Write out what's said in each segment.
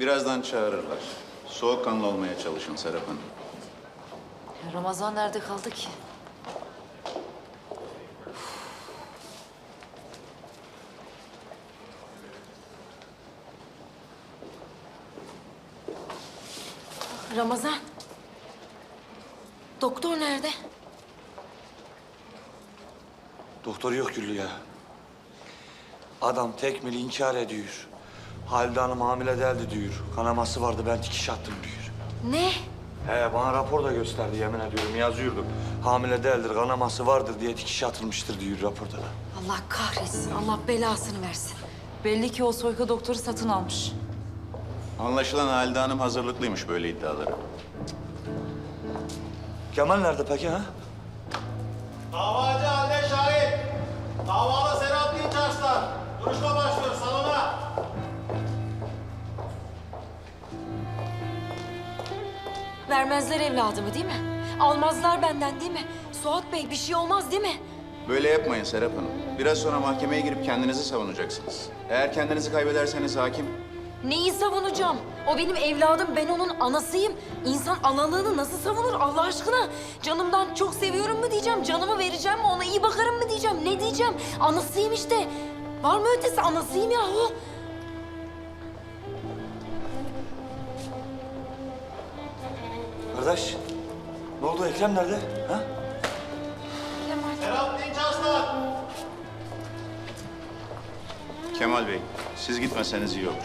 Birazdan çağırırlar. Soğukkanlı olmaya çalışın Serap Hanım. Ya Ramazan nerede kaldı ki? Ramazan. Doktor nerede? Doktor yok Güllü ya. Adam tekmil inkar ediyor. Halide Hanım hamile değildi diyor. Kanaması vardı ben dikiş attım diyor. Ne? He bana rapor da gösterdi yemin ediyorum yazıyordu. Hamile değildir kanaması vardır diye dikiş atılmıştır diyor raporda da. Allah kahretsin. Allah belasını versin. Belli ki o soyka doktoru satın almış. Anlaşılan Halide Hanım hazırlıklıymış böyle iddialara. Kemal nerede peki ha? Davacı Vermezler evladımı değil mi? Almazlar benden değil mi? Suat Bey bir şey olmaz değil mi? Böyle yapmayın Serap Hanım. Biraz sonra mahkemeye girip kendinizi savunacaksınız. Eğer kendinizi kaybederseniz hakim... Neyi savunacağım? O benim evladım, ben onun anasıyım. İnsan analığını nasıl savunur Allah aşkına? Canımdan çok seviyorum mu diyeceğim, canımı vereceğim mi, ona iyi bakarım mı diyeceğim, ne diyeceğim? Anasıyım işte. Var mı ötesi? Anasıyım yahu. Kardeş ne oldu Ekrem nerede? Ha? Serap Dinç Arslan. Kemal Bey, siz gitmeseniz iyi olur.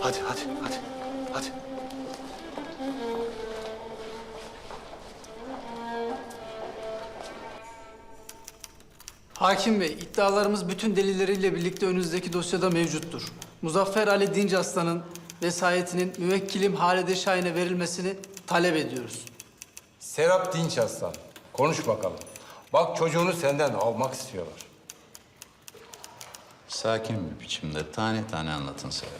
Hadi hadi hadi hadi. Hakim Bey, iddialarımız bütün delilleriyle birlikte önünüzdeki dosyada mevcuttur. Muzaffer Ali Dinç Aslan'ın vesayetinin müvekkilim Halide Şahin'e verilmesini talep ediyoruz. Serap Dinç Aslan. Konuş bakalım. Bak çocuğunu senden almak istiyorlar. Sakin bir biçimde tane tane anlatın Serap.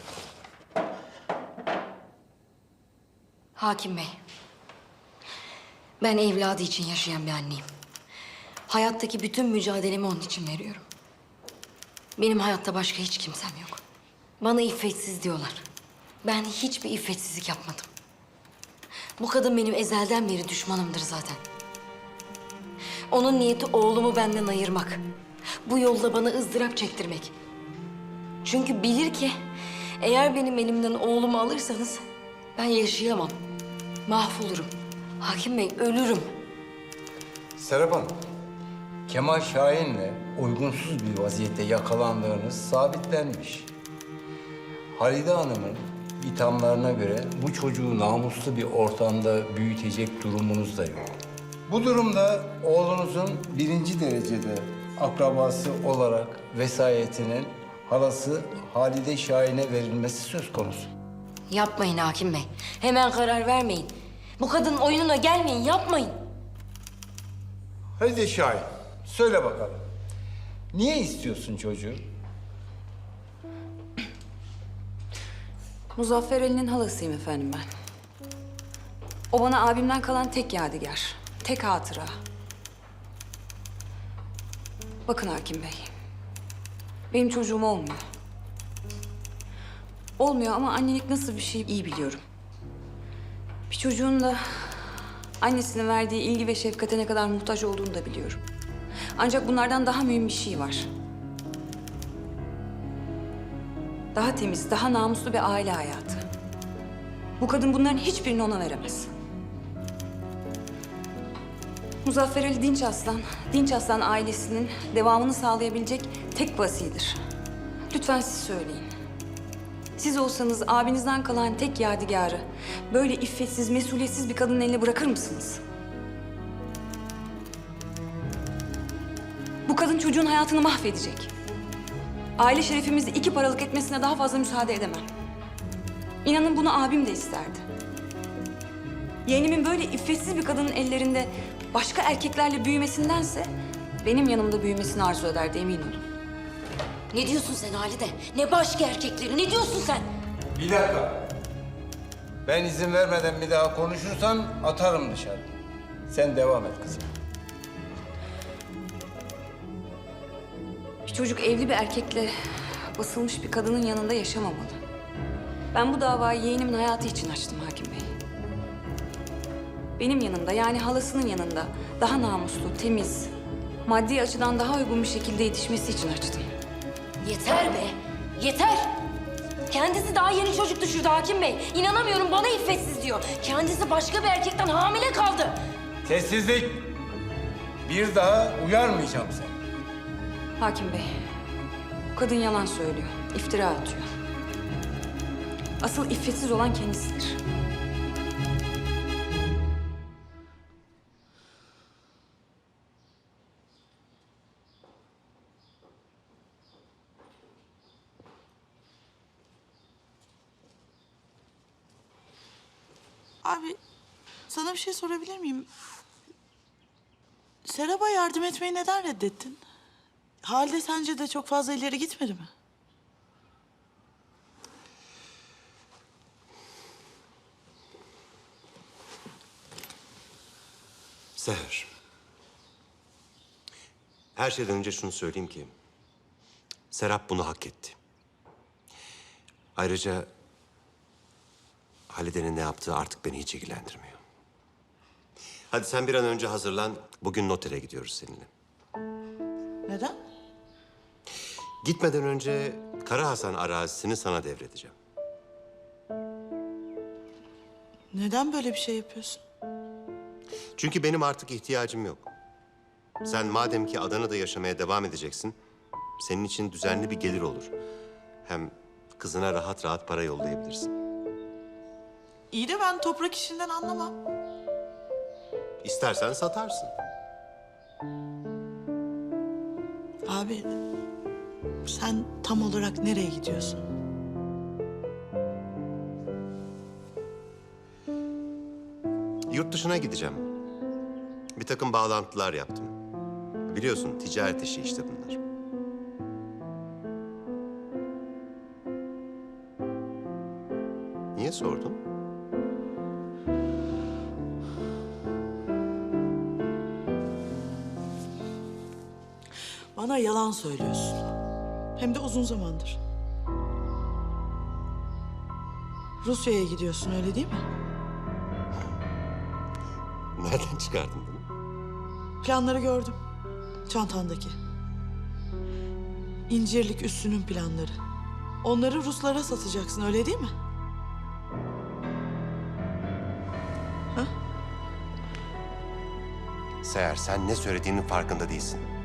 Hakim Bey, ben evladı için yaşayan bir anneyim. Hayattaki bütün mücadelemi onun için veriyorum. Benim hayatta başka hiç kimsem yok. Bana iffetsiz diyorlar. Ben hiçbir iffetsizlik yapmadım. Bu kadın benim ezelden beri düşmanımdır zaten. Onun niyeti oğlumu benden ayırmak. Bu yolda bana ızdırap çektirmek. Çünkü bilir ki eğer benim elimden oğlumu alırsanız ben yaşayamam. Mahvolurum. Hakim Bey ölürüm. Serap Hanım, Kemal Şahin'le uygunsuz bir vaziyette yakalandığınız sabitlenmiş. Halide Hanım'ın ithamlarına göre bu çocuğu namuslu bir ortamda büyütecek durumunuz da yok. Bu durumda oğlunuzun birinci derecede akrabası olarak vesayetinin halası Halide Şahin'e verilmesi söz konusu. Yapmayın Hakim Bey. Hemen karar vermeyin. Bu kadının oyununa gelmeyin, yapmayın. Halide Şahin, söyle bakalım. Niye istiyorsun çocuğu? Muzaffer Ali'nin halasıyım efendim ben. O bana abimden kalan tek yadigar, tek hatıra. Bakın Hakim Bey, benim çocuğum olmuyor. Olmuyor ama annelik nasıl bir şey iyi biliyorum. Bir çocuğun da annesinin verdiği ilgi ve şefkate ne kadar muhtaç olduğunu da biliyorum. Ancak bunlardan daha mühim bir şey var. Daha temiz, daha namuslu bir aile hayatı. Bu kadın bunların hiçbirini ona veremez. Muzaffer Ali Dinç Aslan, Dinç Aslan ailesinin devamını sağlayabilecek tek vasidir. Lütfen siz söyleyin. Siz olsanız abinizden kalan tek yadigarı böyle iffetsiz, mesuliyetsiz bir kadının eline bırakır mısınız? Bu kadın çocuğun hayatını mahvedecek. Aile şerefimizi iki paralık etmesine daha fazla müsaade edemem. İnanın bunu abim de isterdi. Yeğenimin böyle iffetsiz bir kadının ellerinde başka erkeklerle büyümesindense benim yanımda büyümesini arzu ederdi emin olun. Ne diyorsun sen Halide? Ne başka erkekleri? Ne diyorsun sen? Bir dakika. Ben izin vermeden bir daha konuşursan atarım dışarı. Sen devam et kızım. Çocuk evli bir erkekle basılmış bir kadının yanında yaşamamalı. Ben bu davayı yeğenimin hayatı için açtım hakim bey. Benim yanımda yani halasının yanında daha namuslu, temiz, maddi açıdan daha uygun bir şekilde yetişmesi için açtım. Yeter be, yeter. Kendisi daha yeni çocuk düşürdü hakim bey. İnanamıyorum bana iffetsiz diyor. Kendisi başka bir erkekten hamile kaldı. Sessizlik. Bir daha uyarmayacağım seni. Hakim bey, bu kadın yalan söylüyor, iftira atıyor. Asıl iffetsiz olan kendisidir. Abi sana bir şey sorabilir miyim? Serap'a yardım etmeyi neden reddettin? Halde sence de çok fazla ileri gitmedi mi? Seher. Her şeyden önce şunu söyleyeyim ki... Serap bunu hak etti. Ayrıca... Halide'nin ne yaptığı artık beni hiç ilgilendirmiyor. Hadi sen bir an önce hazırlan. Bugün notere gidiyoruz seninle. Neden? Gitmeden önce Kara Hasan arazisini sana devredeceğim. Neden böyle bir şey yapıyorsun? Çünkü benim artık ihtiyacım yok. Sen madem ki Adana'da yaşamaya devam edeceksin... ...senin için düzenli bir gelir olur. Hem kızına rahat rahat para yollayabilirsin. İyi de ben toprak işinden anlamam. İstersen satarsın. Abi sen tam olarak nereye gidiyorsun? Yurt dışına gideceğim. Bir takım bağlantılar yaptım. Biliyorsun ticaret işi işte bunlar. Niye sordun? Bana yalan söylüyorsun. Hem de uzun zamandır. Rusya'ya gidiyorsun öyle değil mi? Nereden çıkardın bunu? Planları gördüm. Çantandaki. İncirlik üssünün planları. Onları Ruslara satacaksın öyle değil mi? Seher sen ne söylediğinin farkında değilsin.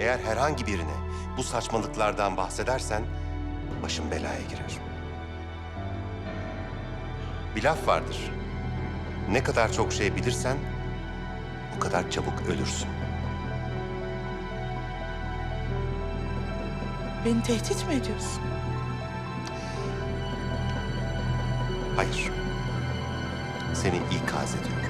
Eğer herhangi birine bu saçmalıklardan bahsedersen başın belaya girer. Bir laf vardır. Ne kadar çok şey bilirsen o kadar çabuk ölürsün. Beni tehdit mi ediyorsun? Hayır. Seni ikaz ediyorum.